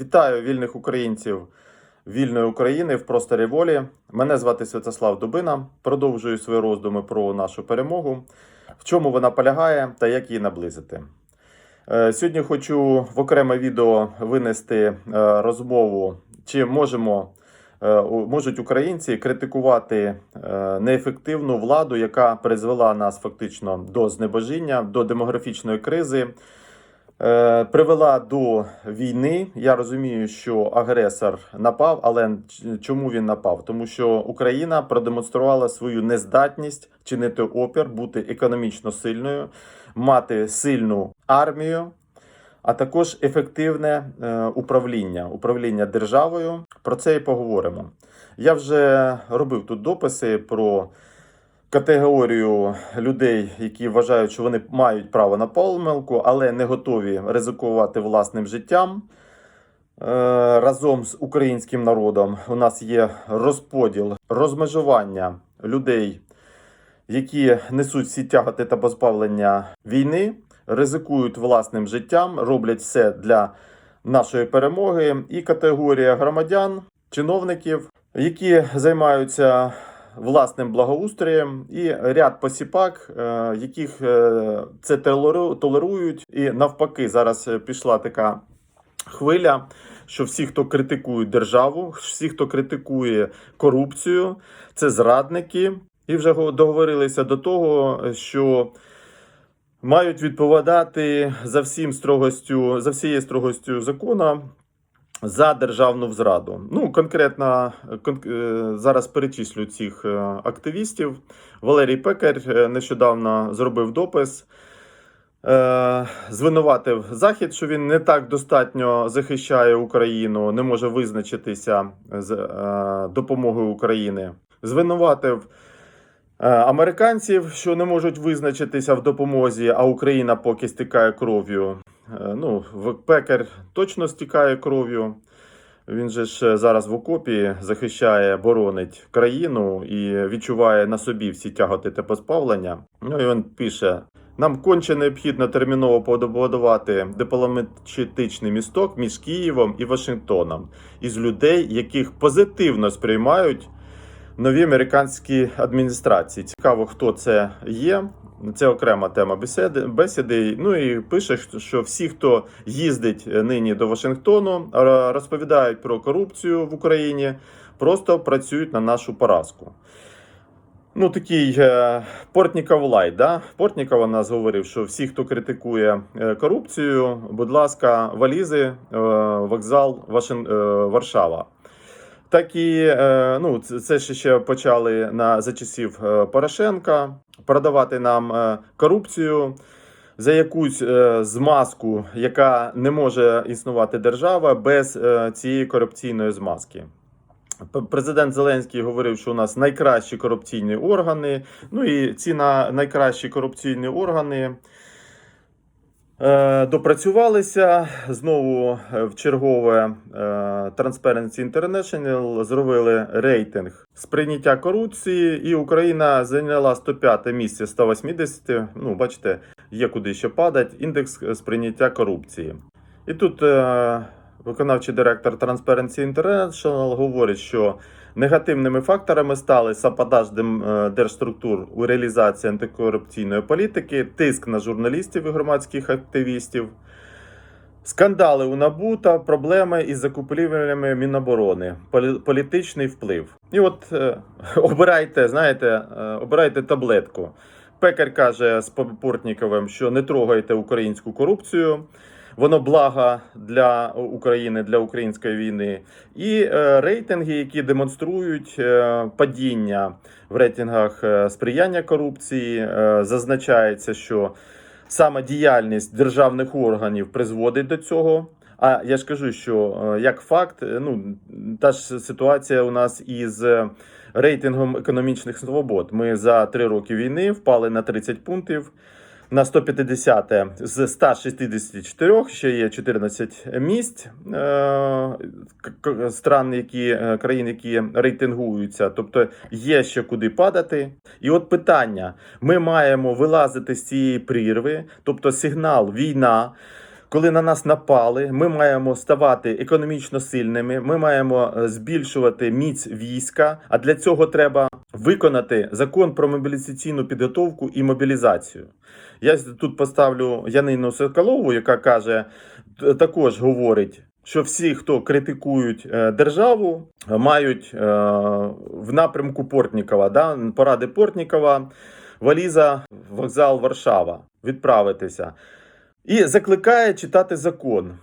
Вітаю вільних українців вільної України в просторі волі. Мене звати Святослав Дубина. Продовжую свої роздуми про нашу перемогу, в чому вона полягає та як її наблизити. Е, Сьогодні хочу в окреме відео винести е, розмову, чи можемо. е, Можуть українці критикувати неефективну владу, яка призвела нас фактично до знебожіння, до демографічної кризи, привела до війни. Я розумію, що агресор напав, але чому він напав? Тому що Україна продемонструвала свою нездатність чинити опір, бути економічно сильною, мати сильну армію. А також ефективне е, управління, управління державою. Про це і поговоримо. Я вже робив тут дописи про категорію людей, які вважають, що вони мають право на помилку, але не готові ризикувати власним життям. Е, Разом з українським народом у нас є розподіл, розмежування людей, які несуть всі тяготи та позбавлення війни, ризикують власним життям, роблять все для нашої перемоги, і категорія громадян, чиновників, які займаються власним благоустроєм, і ряд посіпак, е, яких е, це толеру- толерують, і навпаки, зараз е, пішла така хвиля. Що всі, хто критикують державу, всі, хто критикує корупцію, це зрадники, і вже го- договорилися до того, що мають відповідати за всім строгостю, за всією строгостю закону за державну зраду. Ну, конкретно кон- е, зараз перечислю цих е, активістів. Валерій Пекар е, нещодавно зробив допис. Е, Звинуватив Захід, що він не так достатньо захищає Україну, не може визначитися з допомогою України. Звинуватив американців, що не можуть визначитися в допомозі, а Україна поки стікає кров'ю. Е, Ну, Пекар точно стікає кров'ю. Він же ж зараз в окопі захищає, боронить країну і відчуває на собі всі тяготи та позбавлення. Ну і він пише: нам конче необхідно терміново побудувати дипломатичний місток між Києвом і Вашингтоном із людей, яких позитивно сприймають нові американські адміністрації. Цікаво, хто це є. Це окрема тема бесіди. бесіди. Ну і пише, що всі, хто їздить нині до Вашингтону, розповідають про корупцію в Україні, просто працюють на нашу поразку. Ну, такий е, Портніков лайт, да? Портніков нас говорив, що всі, хто критикує е, корупцію, будь ласка, валізи, е, вокзал Вашин, е, Варшава. Так і е, ну, це, ще, почали на за часів е, Порошенка продавати нам е, корупцію за якусь змазку, яка не може існувати держава без цієї корупційної змазки. Президент Зеленський говорив, що у нас найкращі корупційні органи. Ну і ці на найкращі корупційні органи допрацювалися. Знову е, в чергове е, Transparency International зробили рейтинг сприйняття корупції, і Україна зайняла 105 місце з 180. Ну, бачите, є куди ще падати. Індекс сприйняття корупції. І тут е, виконавчий директор Transparency International говорить, що негативними факторами стали саподаж дем- е, держструктур у реалізації антикорупційної політики, тиск на журналістів і громадських активістів. Скандали у НАБУ та проблеми із закупівлями Міноборони, політичний вплив. І от е, обирайте, знаєте, е, обирайте таблетку. Пекар каже з Портніковим, що не трогайте українську корупцію. Воно блага для України, для української війни. І е, рейтинги, які демонструють е, падіння в рейтингах е, сприяння корупції, зазначається, що саме діяльність державних органів призводить до цього. А я ж кажу, що як факт, ну та ж ситуація у нас із рейтингом економічних свобод. Ми за три роки війни впали на 30 пунктів. На 150 з 164 ще є 14 місць е, стран, які е, країн, які рейтингуються. Тобто є ще куди падати. І от питання: ми маємо вилазити з цієї прірви, тобто сигнал війна. Коли на нас напали, ми маємо ставати економічно сильними, ми маємо е, збільшувати міць війська. А для цього треба виконати закон про мобілізаційну підготовку і мобілізацію. Я тут поставлю Янину Соколову, яка каже, також говорить. Що всі, хто критикують е, державу, мають е, в напрямку Портнікова, да, поради Портнікова, валіза, вокзал Варшава, відправитися. І закликає читати закон.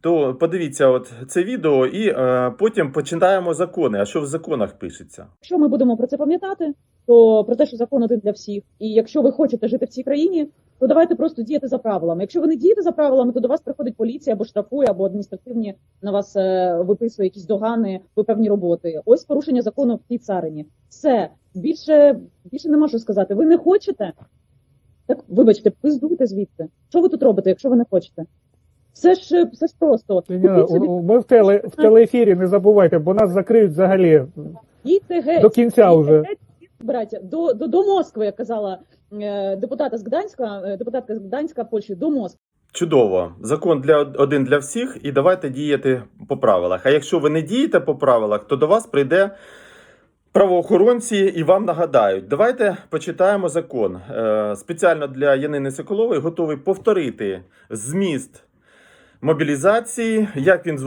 То подивіться, от це відео, і е, потім починаємо закони. А що в законах пишеться? Якщо ми будемо про це пам'ятати, то про те, що закон один для всіх, і якщо ви хочете жити в цій країні, то давайте просто діяти за правилами. Якщо ви не дієте за правилами, то до вас приходить поліція або штрафує, або адміністративні на вас е, виписує якісь догани, ви певні роботи. Ось порушення закону в тій царині. Все більше більше нема що сказати. Ви не хочете? Так вибачте, пиздуйте звідти. Що ви тут робите, якщо ви не хочете? Все ж все ж просто. Ні, собі, Ми в теле в телеефірі не забувайте, бо нас закриють взагалі їдьте геть. до кінця вже. Браття, до, до, до Москви, як казала е, депутата з Гданська, е, депутатка з Гданська Польщі, до Москви. Чудово, закон для один для всіх, і давайте діяти по правилах. А якщо ви не дієте по правилах, то до вас прийде правоохоронці і вам нагадають. Давайте почитаємо закон. Е, спеціально для Янини Соколової готовий повторити зміст мобілізації, як він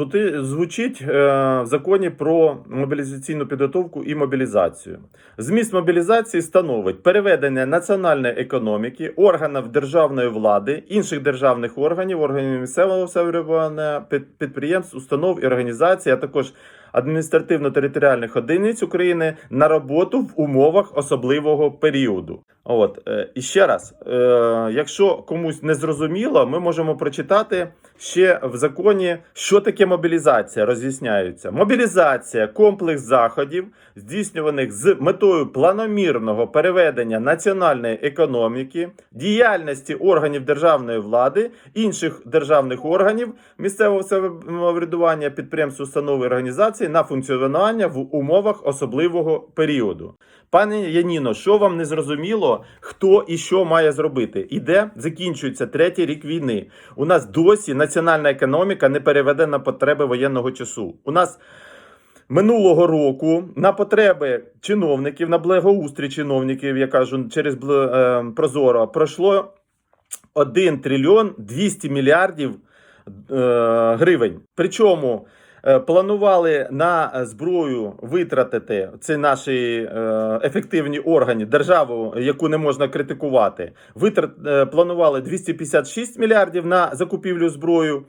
звучить е, в законі про мобілізаційну підготовку і мобілізацію. Зміст мобілізації становить переведення національної економіки, органів державної влади, інших державних органів, органів місцевого самоврядування, підприємств, установ і організацій, а також адміністративно-територіальних одиниць України на роботу в умовах особливого періоду. От е, і ще раз, е, якщо комусь не зрозуміло, ми можемо прочитати ще в законі, що таке мобілізація. Роз'ясняються. Мобілізація комплекс заходів, здійснюваних з метою планомірного переведення національної економіки, діяльності органів державної влади, інших державних органів місцевого самоврядування, підприємств, установ і організацій на функціонування в умовах особливого періоду. Пане Яніно, що вам не зрозуміло, хто і що має зробити? Іде, закінчується третій рік війни. У нас досі національна економіка не переведена на потреби воєнного часу. У нас минулого року на потреби чиновників, на благоустрій чиновників, я кажу, через е, Прозоро пройшло 1 трильйон 200 мільярдів е, гривень. Причому планували на зброю витратити це наші е, ефективні органи, державу, яку не можна критикувати. Витрат е, планували 256 мільярдів на закупівлю зброю.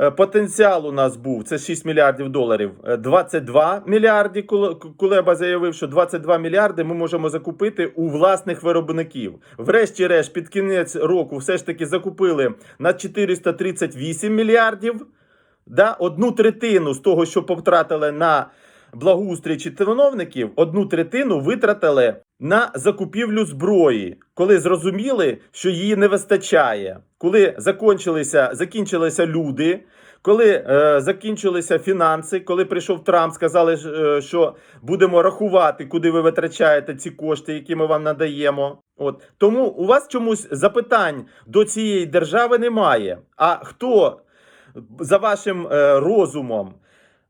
Е, Потенціал у нас був це 6 мільярдів доларів. е, 22 мільярди. Куле- Кулеба заявив, що 22 мільярди ми можемо закупити у власних виробників. Врешті-решт, під кінець року, все ж таки закупили на 438 мільярдів. Да, одну третину з того, що потратили на благоустрій чи чиновників, одну третину витратили на закупівлю зброї, коли зрозуміли, що її не вистачає, коли закінчилися, закінчилися люди. Коли е, закінчилися фінанси, коли прийшов Трамп, сказали, е, що будемо рахувати, куди ви витрачаєте ці кошти, які ми вам надаємо. От тому у вас чомусь запитань до цієї держави немає. А хто за вашим е, розумом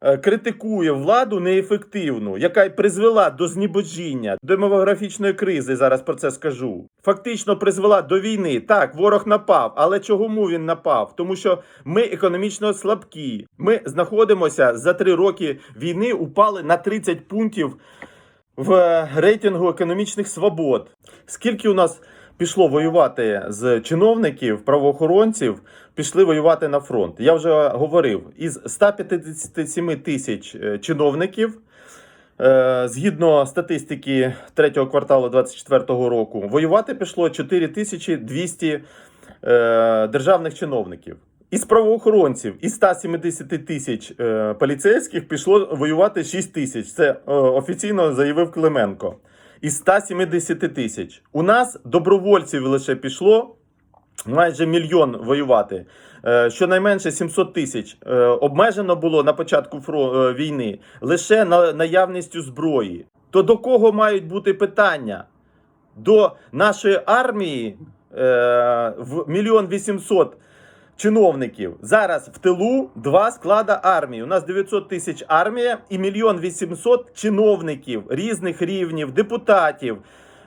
е, критикує владу неефективну, яка й призвела до знебожіння, демографічної кризи. Зараз про це скажу. Фактично призвела до війни. Так, ворог напав, але чому він напав? Тому що ми економічно слабкі. Ми знаходимося за три роки війни, упали на 30 пунктів в е, рейтингу економічних свобод. Скільки у нас пішло воювати з чиновників, правоохоронців, пішли воювати на фронт? Я вже говорив, із 157 тисяч е, чиновників. е, Згідно статистики третього кварталу 2024 року, воювати пішло 4200 е, державних чиновників. Із правоохоронців із 170 тисяч поліцейських пішло воювати 6 тисяч. Це офіційно заявив Клименко. Із 170 тисяч. У нас добровольців лише пішло майже мільйон воювати. Е, Щонайменше 700 тисяч. Е, Обмежено було на початку е, війни лише на наявністю зброї. То до кого мають бути питання? До нашої армії в мільйон вісімсот чиновників. Зараз в тилу два склада армії. У нас 900 тисяч армія і мільйон 800 чиновників різних рівнів, депутатів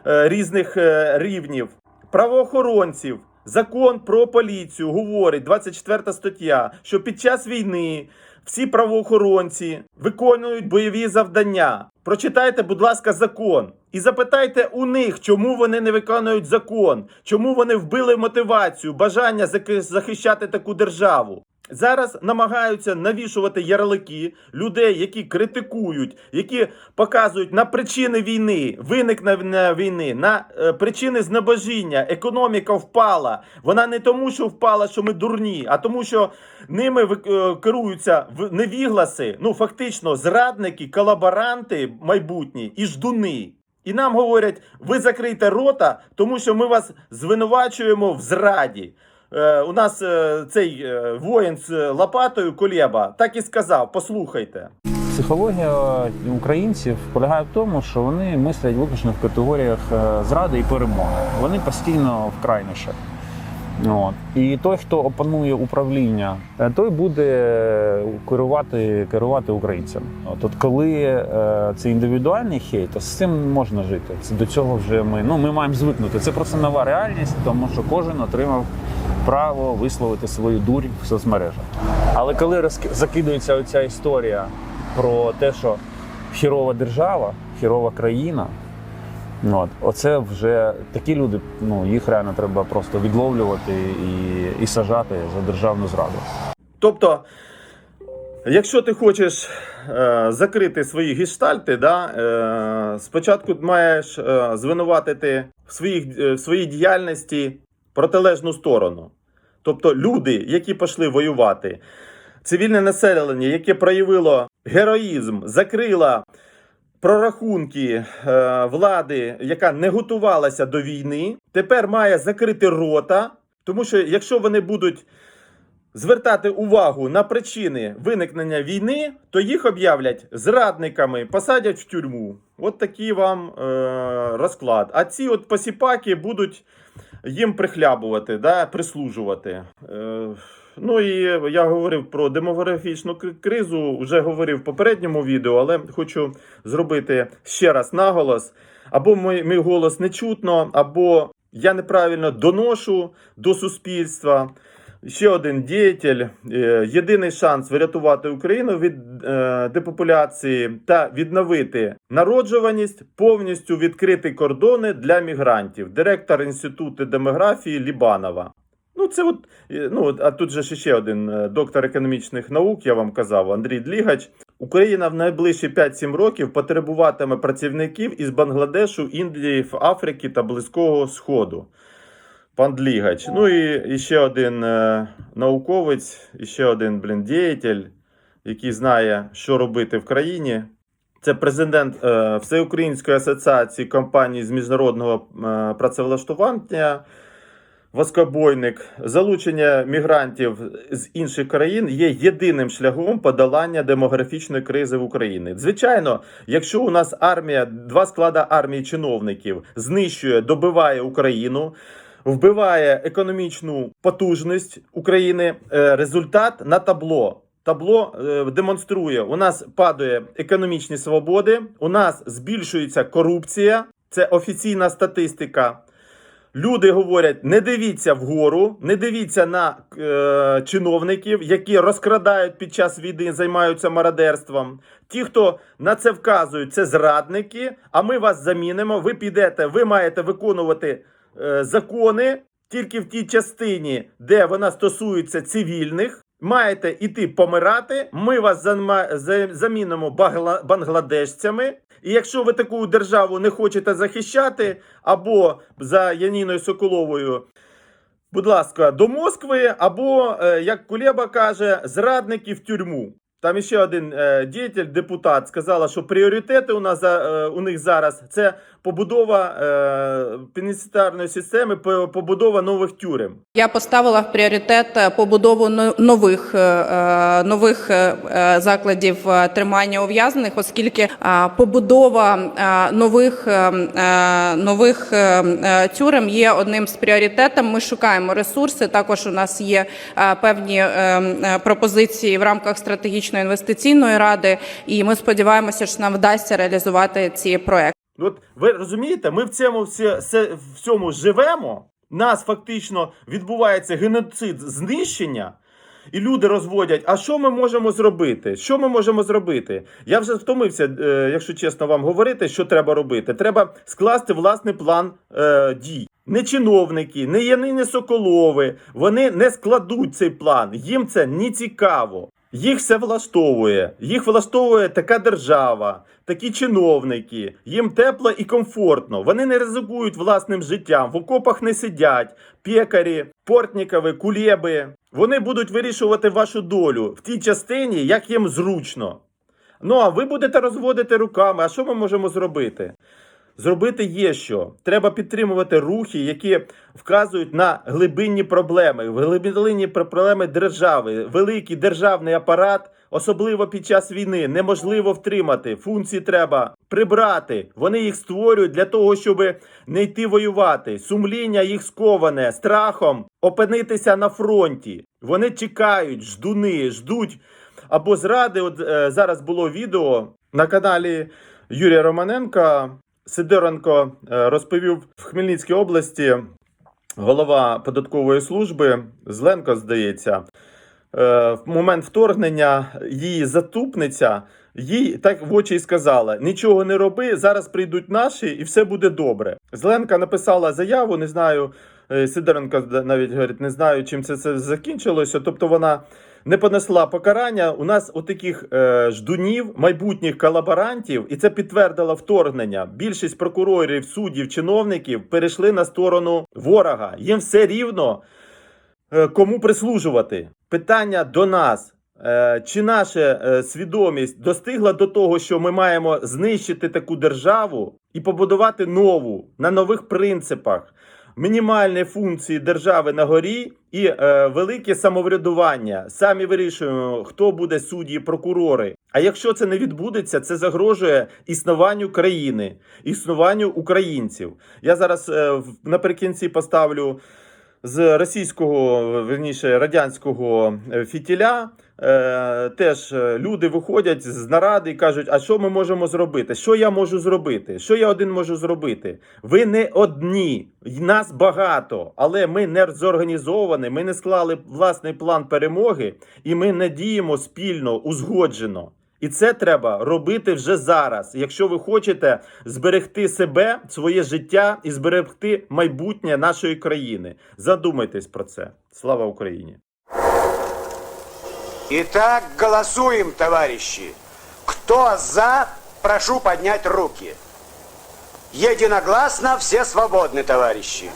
е, різних е, рівнів, правоохоронців. Закон про поліцію говорить 24 стаття, що під час війни всі правоохоронці виконують бойові завдання. Прочитайте, будь ласка, закон і запитайте у них, чому вони не виконують закон, чому вони вбили мотивацію, бажання захищати таку державу. Зараз намагаються навішувати ярлики людей, які критикують, які показують на причини війни, виникнення війни, на е, причини знебожіння. Економіка впала. Вона не тому, що впала, що ми дурні, а тому, що ними е, керуються невігласи, ну фактично зрадники, колаборанти майбутні і ждуни. І нам говорять, ви закрийте рота, тому що ми вас звинувачуємо в зраді. Е, у нас е, цей е, воїн з лопатою Колєба так і сказав: послухайте. Психологія українців полягає в тому, що вони мислять виключно в категоріях зради і перемоги. Вони постійно в крайнішах. От. І той, хто опанує управління, той буде керувати, керувати українцями. От, от коли е, це індивідуальний хейт, то з цим можна жити. Це до цього вже ми ну ми маємо звикнути. Це просто нова реальність, тому що кожен отримав право висловити свою дурь в соцмережах. Але коли закидується оця історія про те, що хірова держава, хірова країна. ну, От, оце вже такі люди, ну їх реально треба просто відловлювати і, і сажати за державну зраду. Тобто, якщо ти хочеш е, закрити свої гештальти, да, е, спочатку маєш е, звинуватити в, своїх, е, в своїй діяльності протилежну сторону. Тобто люди, які пішли воювати, цивільне населення, яке проявило героїзм, закрило прорахунки е, влади, яка не готувалася до війни, тепер має закрити рота, тому що якщо вони будуть звертати увагу на причини виникнення війни, то їх об'являть зрадниками, посадять в тюрму. От такий вам е, розклад. А ці от посіпаки будуть їм прихлябувати, да, прислужувати. Е, ну і я говорив про демографічну кризу, вже говорив в попередньому відео, але хочу зробити ще раз наголос. Або мій, мій голос не чутно, або я неправильно доношу до суспільства. Ще один діятель. Е, Єдиний шанс врятувати Україну від е, депопуляції та відновити народжуваність, повністю відкрити кордони для мігрантів. Директор інституту демографії Лібанова. Ну, це от, е, ну, а тут же ще один доктор економічних наук, я вам казав, Андрій Длігач. Україна в найближчі 5-7 років потребуватиме працівників із Бангладешу, Індії, Африки та Близького Сходу. Пан Длігач. Ну і, ще один е, науковець, ще один блін, діятель, який знає, що робити в країні. Це президент е, Всеукраїнської асоціації компаній з міжнародного е, працевлаштування. Воскобойник, залучення мігрантів з інших країн є єдиним шляхом подолання демографічної кризи в Україні. Звичайно, якщо у нас армія, два склада армії чиновників знищує, добиває Україну, вбиває економічну потужність України, е, результат на табло. Табло е, демонструє: у нас падає економічні свободи, у нас збільшується корупція. Це офіційна статистика. Люди говорять: не дивіться вгору, не дивіться на е, чиновників, які розкрадають під час війни, займаються мародерством. Ті, хто на це вказують, це зрадники. А ми вас замінимо. Ви підете, ви маєте виконувати закони тільки в тій частині, де вона стосується цивільних. Маєте іти помирати. Ми вас замінимо бангладешцями. І якщо ви таку державу не хочете захищати, або за Яніною Соколовою, будь ласка, до Москви, або, е, як Кулеба каже, зрадники в тюрму. Там ще один е, діятель, депутат, сказала, що пріоритети у нас за- е, у них зараз це побудова е, пенітенціарної системи, по- побудова нових тюрем. Я поставила в пріоритет е, побудову нових, е, е, нових е, закладів тримання ув'язнених, оскільки побудова нових, нових тюрем є одним з пріоритетів. Ми шукаємо ресурси. Також у нас є певні пропозиції в рамках стратегічної інвестиційної ради, і ми сподіваємося, що нам вдасться реалізувати ці проекти. От ви розумієте, ми в цьому все, в цьому живемо. Нас фактично відбувається геноцид знищення. І люди розводять, а що ми можемо зробити? Що ми можемо зробити? Я вже втомився, е, якщо чесно вам говорити, що треба робити. Треба скласти власний план е, дій. Не чиновники, не Янини Соколови. Вони не складуть цей план. Їм це не цікаво. Їх все влаштовує. Їх влаштовує така держава, такі чиновники. Їм тепло і комфортно. Вони не ризикують власним життям, в окопах не сидять, пекарі, портнікови, кулєби. Вони будуть вирішувати вашу долю в тій частині, як їм зручно. Ну а ви будете розводити руками. А що ми можемо зробити? Зробити є що. Треба підтримувати рухи, які вказують на глибинні проблеми, глибинні проблеми держави. Великий державний апарат, особливо під час війни, неможливо втримати. Функції треба прибрати. Вони їх створюють для того, щоб не йти воювати. Сумління їх сковане страхом опинитися на фронті. Вони чекають, ждуни, ждуть або зради. От е, зараз було відео на каналі Юрія Романенка. Сидоренко е, розповів в Хмельницькій області голова податкової служби Зленко, здається, е, в момент вторгнення її затупниця їй так в очі й сказала: нічого не роби, зараз прийдуть наші, і все буде добре. Зленка написала заяву, не знаю. е, Сидоренко навіть говорить, не знаю, чим це, це закінчилося. Тобто вона не понесла покарання. У нас отаких е, ждунів, майбутніх колаборантів, і це підтвердило вторгнення. Більшість прокурорів, суддів, чиновників перейшли на сторону ворога. Їм все рівно е, кому прислужувати. Питання до нас. Е, Чи наша е, свідомість достигла до того, що ми маємо знищити таку державу і побудувати нову на нових принципах? Мінімальні функції держави на горі і е, велике самоврядування. Самі вирішуємо, хто буде судді, прокурори. А якщо це не відбудеться, це загрожує існуванню країни, існуванню українців. Я зараз е, наприкінці поставлю з російського, верніше радянського е, фітіля. Е, теж е, люди виходять з наради і кажуть: а що ми можемо зробити? Що я можу зробити? Що я один можу зробити? Ви не одні, нас багато, але ми не зорганізовані, ми не склали власний план перемоги, і ми не діємо спільно, узгоджено. І це треба робити вже зараз, якщо ви хочете зберегти себе, своє життя і зберегти майбутнє нашої країни. Задумайтесь про це. Слава Україні! Итак, голосуем, товарищи. Кто за, прошу поднять руки. Единогласно все свободны, товарищи.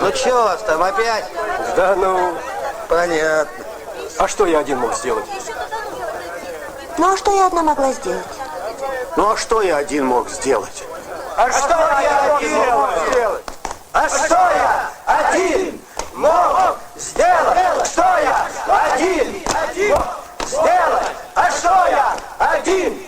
Ну что у вас там опять? Да ну, Понятно. а что я один мог сделать? Ну а что я одна могла сделать? Ну а что я один мог сделать? А, что я один мог сделать? А что я один Ian.